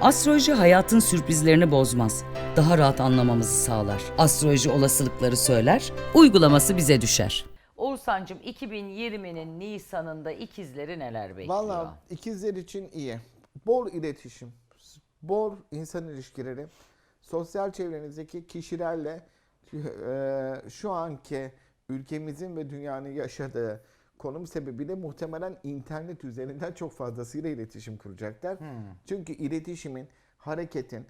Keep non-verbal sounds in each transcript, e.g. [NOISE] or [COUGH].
Astroloji hayatın sürprizlerini bozmaz. Daha rahat anlamamızı sağlar. Astroloji olasılıkları söyler, uygulaması bize düşer. Oğuzhan'cığım 2020'nin Nisan'ında ikizleri neler bekliyor? Valla ikizler için iyi. Bol iletişim, bol insan ilişkileri, sosyal çevrenizdeki kişilerle e, şu anki ülkemizin ve dünyanın yaşadığı konum sebebiyle muhtemelen internet üzerinden çok fazlasıyla iletişim kuracaklar. Çünkü iletişimin, hareketin,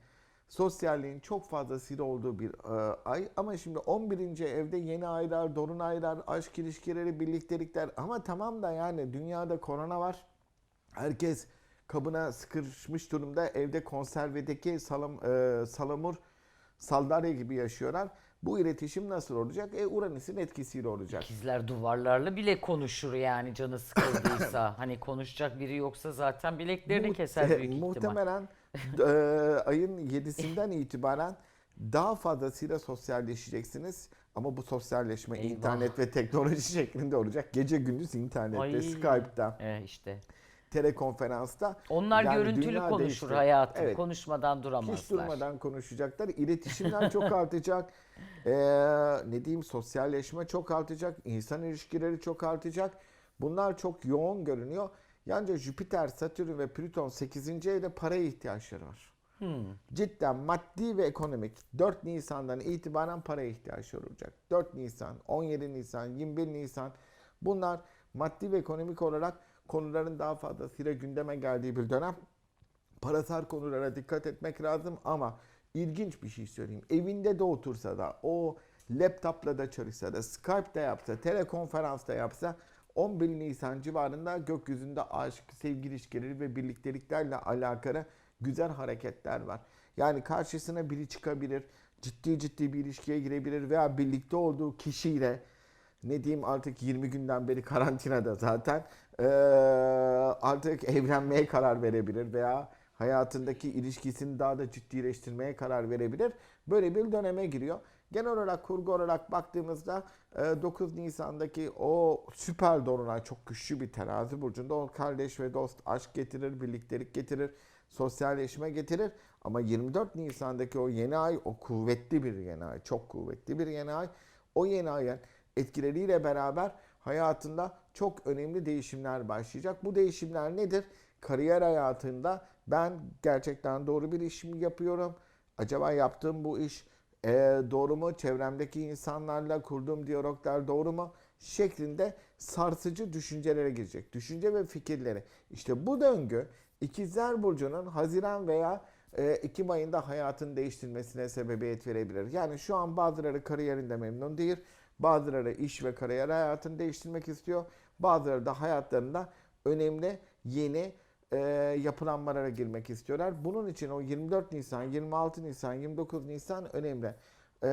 sosyalliğin çok fazlasıyla olduğu bir e, ay. Ama şimdi 11. evde yeni aylar, dolunaylar, aşk ilişkileri, birliktelikler. Ama tamam da yani dünyada korona var. Herkes kabına sıkışmış durumda. Evde konservedeki salam, e, salamur, saldarya gibi yaşıyorlar. Bu iletişim nasıl olacak? E Uranüs'ün etkisiyle olacak. İkizler duvarlarla bile konuşur yani canı sıkıldıysa. [LAUGHS] hani konuşacak biri yoksa zaten bileklerini Muht- keser büyük ihtimal. Muhtemelen [LAUGHS] e, ayın 7'sinden itibaren daha fazlasıyla sosyalleşeceksiniz. Ama bu sosyalleşme Eyvah. internet ve teknoloji [LAUGHS] şeklinde olacak. Gece gündüz internette, Ay. Skype'da, E işte. Telekonferansta. Onlar Yani görüntülü konuşur değişti. hayatım. Evet. Konuşmadan duramazlar. Hiç durmadan konuşacaklar. İletişimler [LAUGHS] çok artacak. Ee, ne diyeyim sosyalleşme çok artacak. İnsan ilişkileri çok artacak. Bunlar çok yoğun görünüyor. Yalnızca Jüpiter, Satürn ve Plüton 8. evde paraya ihtiyaçları var. Cidden maddi ve ekonomik 4 Nisan'dan itibaren paraya ihtiyaçları olacak. 4 Nisan, 17 Nisan, 21 Nisan bunlar maddi ve ekonomik olarak konuların daha fazlasıyla gündeme geldiği bir dönem parasal konulara dikkat etmek lazım ama ilginç bir şey söyleyeyim. Evinde de otursa da o laptopla da çalışsa da Skype'da yapsa, telekonferansta yapsa 11 Nisan civarında gökyüzünde aşk, sevgi ilişkileri ve birlikteliklerle alakalı güzel hareketler var. Yani karşısına biri çıkabilir, ciddi ciddi bir ilişkiye girebilir veya birlikte olduğu kişiyle ne diyeyim artık 20 günden beri karantinada zaten eee, artık evlenmeye karar verebilir veya hayatındaki ilişkisini daha da ciddileştirmeye karar verebilir. Böyle bir döneme giriyor. Genel olarak kurgu olarak baktığımızda eee, 9 Nisan'daki o süper dolunay çok güçlü bir terazi burcunda o kardeş ve dost aşk getirir, birliktelik getirir, sosyalleşme getirir. Ama 24 Nisan'daki o yeni ay o kuvvetli bir yeni ay, çok kuvvetli bir yeni ay. O yeni ayın etkileriyle beraber hayatında çok önemli değişimler başlayacak. Bu değişimler nedir? Kariyer hayatında ben gerçekten doğru bir iş mi yapıyorum? Acaba yaptığım bu iş e, doğru mu? Çevremdeki insanlarla kurduğum diyaloglar doğru mu? Şeklinde sarsıcı düşüncelere girecek. Düşünce ve fikirleri. İşte bu döngü İkizler Burcu'nun Haziran veya e, Ekim ayında hayatını değiştirmesine sebebiyet verebilir. Yani şu an bazıları kariyerinde memnun değil. Bazıları iş ve kariyer hayatını değiştirmek istiyor. Bazıları da hayatlarında önemli yeni e, yapılanmalara girmek istiyorlar. Bunun için o 24 Nisan, 26 Nisan, 29 Nisan önemli. E,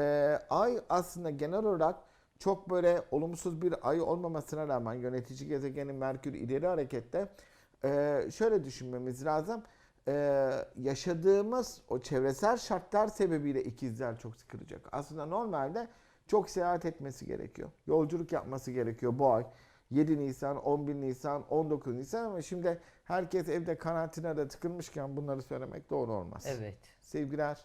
ay aslında genel olarak çok böyle olumsuz bir ay olmamasına rağmen yönetici gezegenin Merkür ileri harekette e, şöyle düşünmemiz lazım. E, yaşadığımız o çevresel şartlar sebebiyle ikizler çok sıkılacak. Aslında normalde çok seyahat etmesi gerekiyor. Yolculuk yapması gerekiyor bu ay. 7 Nisan, 11 Nisan, 19 Nisan ama şimdi herkes evde karantinada tıkılmışken bunları söylemek doğru olmaz. Evet. Sevgiler.